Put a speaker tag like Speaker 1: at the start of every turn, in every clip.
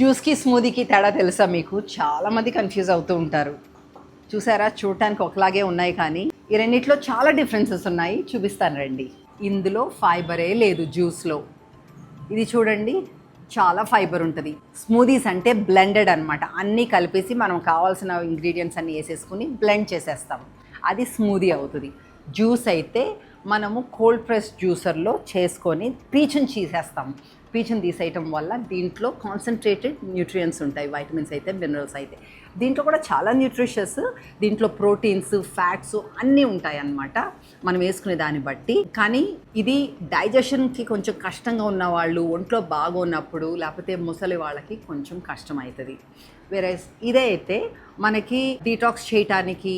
Speaker 1: జ్యూస్కి స్మూదీకి తేడా తెలుసా మీకు? చాలామంది కన్ఫ్యూజ్ అవుతూ ఉంటారు. చూసారా? చూడటానికి ఒకలాగే ఉన్నాయి కానీ ఈ రెండిట్లో చాలా డిఫరెన్సెస్ ఉన్నాయి. చూపిస్తాను రండి. ఇందులో ఫైబరే లేదు జ్యూస్లో. ఇది చూడండి చాలా ఫైబర్ ఉంటుంది. స్మూదీస్ అంటే బ్లెండెడ్ అనమాట అన్నీ కలిపేసి మనం కావాల్సిన ఇంగ్రీడియంట్స్ అన్నీ వేసేసుకుని బ్లెండ్ చేసేస్తాం. అది స్మూదీ అవుతుంది. జ్యూస్ అయితే మనము కోల్డ్ ప్రెస్ జ్యూసర్లో చేసుకొని పీచుని చేసేస్తాం. పీచుని తీసేయటం వల్ల దీంట్లో కాన్సన్ట్రేటెడ్ న్యూట్రియన్స్ ఉంటాయి వైటమిన్స్ అయితే మినరల్స్ అయితే. దీంట్లో కూడా చాలా న్యూట్రిషియస్ దీంట్లో ప్రోటీన్స్ ఫ్యాట్స్ అన్నీ ఉంటాయి అన్నమాట మనం వేసుకునే దాన్ని బట్టి. కానీ ఇది డైజెషన్కి కొంచెం కష్టంగా ఉన్న వాళ్ళు ఒంట్లో బాగున్నప్పుడు లేకపోతే ముసలి వాళ్ళకి కొంచెం కష్టం అవుతుంది. వేరే ఇదే అయితే మనకి డీటాక్స్ చేయటానికి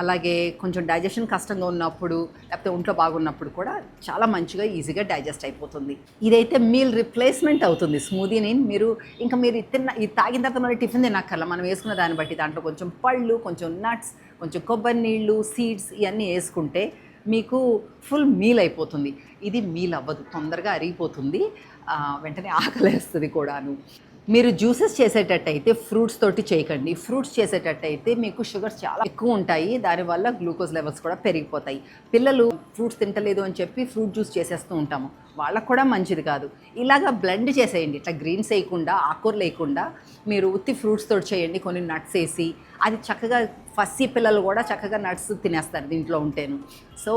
Speaker 1: అలాగే కొంచెం డైజెషన్ కష్టంగా ఉన్నప్పుడు లేకపోతే ఒంట్లో బాగున్నప్పుడు కూడా చాలా మంచిగా ఈజీగా డైజెస్ట్ అయిపోతుంది. ఇదైతే మీల్ రిప్లేస్మెంట్ అవుతుంది. స్మూదీని మీరు ఇంకా మీరు తిన్న ఇది తాగిన తర్వాత మళ్ళీ టిఫిన్ తినక్కర్లా. మనం వేసుకున్న దాన్ని బట్టి దాంట్లో కొంచెం పళ్ళు కొంచెం నట్స్ కొంచెం కొబ్బరి నీళ్ళు సీడ్స్ ఇవన్నీ వేసుకుంటే మీకు ఫుల్ మీల్ అయిపోతుంది. ఇది మీల్ అవ్వదు. తొందరగా అరిగిపోతుంది. వెంటనే ఆకలేస్తుంది కూడాను. మీరు జ్యూసెస్ చేసేటట్టయితే ఫ్రూట్స్ తోటి చేయకండి. ఫ్రూట్స్ చేసేటట్టయితే మీకు షుగర్స్ చాలా ఎక్కువ ఉంటాయి. దానివల్ల గ్లూకోజ్ లెవెల్స్ కూడా పెరిగిపోతాయి. పిల్లలు ఫ్రూట్స్ తింటలేదు అని చెప్పి ఫ్రూట్ జ్యూస్ చేసేస్తూ ఉంటాము. వాళ్ళకు కూడా మంచిది కాదు. ఇలాగా బ్లెండ్ చేసేయండి. ఇట్లా గ్రీన్స్ వేయకుండా ఆకూరలు వేయకుండా మీరు ఉత్తి ఫ్రూట్స్ తోటి చేయండి. కొన్ని నట్స్ వేసి అది చక్కగా ఫస్సీ పిల్లలు కూడా చక్కగా నట్స్ తినేస్తారు దీంట్లో ఉంటేను. సో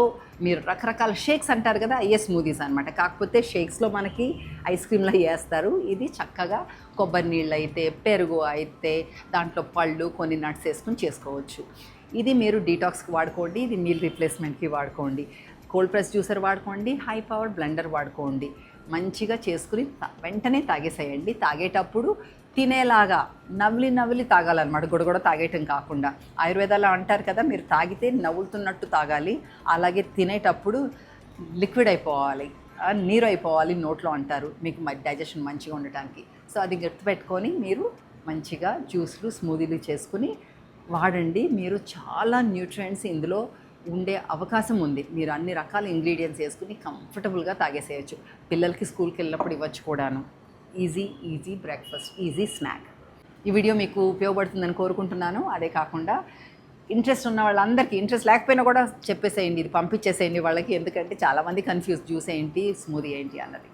Speaker 1: మీరు రకరకాల షేక్స్ అంటారు కదా అయ్యే స్మూదీస్ అనమాట కాకపోతే షేక్స్లో మనకి ఐస్ క్రీమ్లో వేస్తారు ఇది చక్కగా కొబ్బరి నీళ్ళు అయితే పెరుగు అయితే దాంట్లో పళ్ళు కొన్ని నట్స్ వేసుకుని చేసుకోవచ్చు. ఇది మీరు డీటాక్స్కి వాడుకోండి ఇది మీల్ రీప్లేస్మెంట్కి వాడుకోండి. కోల్డ్ ప్రెస్ జ్యూసర్ వాడుకోండి హై పవర్ బ్లెండర్ వాడుకోండి. మంచిగా చేసుకుని తా- వెంటనే తాగేసేయండి. తాగేటప్పుడు తినేలాగా నవ్లి నవ్లి తాగాలన్నమాట. గొడగొడ తాగేయటం కాకుండా. ఆయుర్వేదాలో అంటారు కదా మీరు తాగితే నవ్వులుతున్నట్టు తాగాలి. అలాగే తినేటప్పుడు లిక్విడ్ అయిపోవాలి. నీరు అయిపోవాలి నోట్లో అంటారు. మీకు డైజెషన్ మంచిగా ఉండటానికి. సో అది గుర్తుపెట్టుకొని మీరు మంచిగా జ్యూస్లు స్మూదీలు చేసుకుని వాడండి. మీరు చాలా న్యూట్రియంట్స్ ఇందులో ఉండే అవకాశం ఉంది. మీరు అన్ని రకాల ఇంగ్రీడియంట్స్ వేసుకుని కంఫర్టబుల్గా తాగేసేయచ్చు. పిల్లలకి స్కూల్కి వెళ్ళినప్పుడు ఇవ్వచ్చు కూడాను. Easy easy breakfast easy snack. ఈ వీడియో మీకు ఉపయోగపడుతుందని కోరుకుంటున్నాను. అదే కాకుండా ఇంట్రెస్ట్ ఉన్న వాళ్ళందరికీ ఇంట్రెస్ట్ లేకపోయినా కూడా చెప్పేసేయండి ఇది పంపించేసేయండి వాళ్ళకి. ఎందుకంటే చాలామంది కన్ఫ్యూజ్ జ్యూస్ ఏంటి స్మూదీ ఏంటి అన్నది.